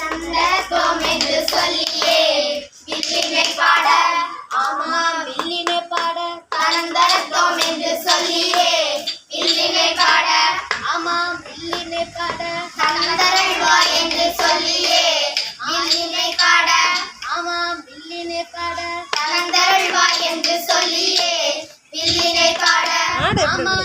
சந்தர்ப்பம் என்று சொல்லியே. வில்லினை பாட ஆமா வில்லினை பாட. சந்தர்ப்பம் என்று சொல்லியே. வில்லினை பாட ஆமா வில்லினை பாட. சந்தர்ப்பம் என்று சொல்லியே. வில்லினை பாட ஆமா வில்லினை பாட. சந்தர்ப்பம் என்று சொல்லியே. வில்லினை பாட ஆமா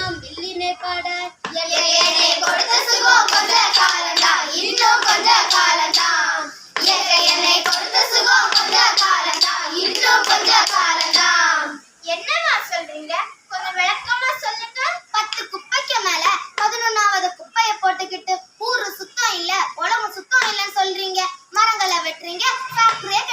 Tringuet, Fabreta.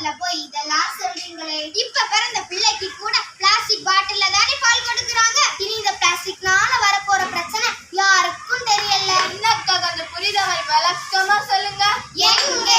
தமிழ்நாட்டுல போய் இதெல்லாம் சொல்றீங்களே? இப்ப பிறந்த பிள்ளைக்கு கூட பிளாஸ்டிக் பாட்டில்ல தானே பால் கொடுக்குறாங்க. இனி இந்த பிளாஸ்டிக்னால வரப்போற பிரச்சனை யாருக்கும் தெரியல. என்ன அந்த புரிதவை விளக்கமா சொல்லுங்க. எங்க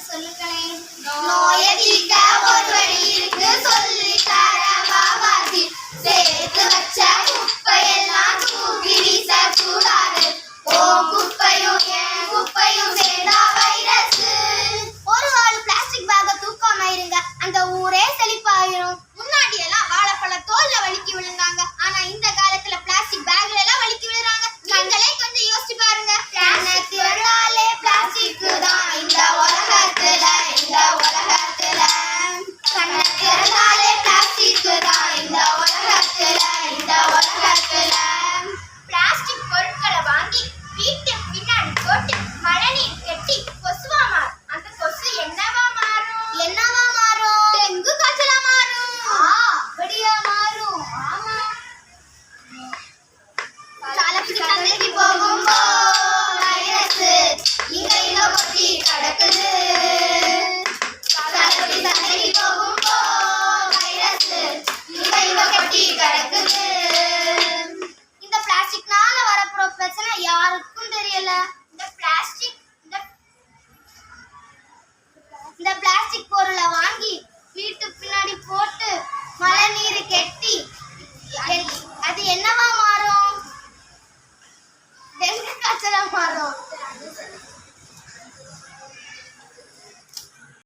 சொல்லுங்களேன் நோயை தீர்க்க ஒரு வழி இருக்கு சொல்லி தரவா வாசி சேர்த்து வச்ச குப்பையெல்லாம் தூக்கி வீசக்கூடாது. ஓ குப்பையும் என் குப்பையும் சேர்ந்தா கடக்குது. பலாக்கொடி இந்த பிளாஸ்டிக்னால வரப்போற பிரச்சனை யாருக்கும் தெரியல. இந்த பிளாஸ்டிக் இந்த பிளாஸ்டிக் பொருளை வாங்கி வீட்டு பின்னாடி போட்டு மழை நீர் கெட்டி அது என்னவா மாறும்? டெங்கு காய்ச்சலா மாறும்?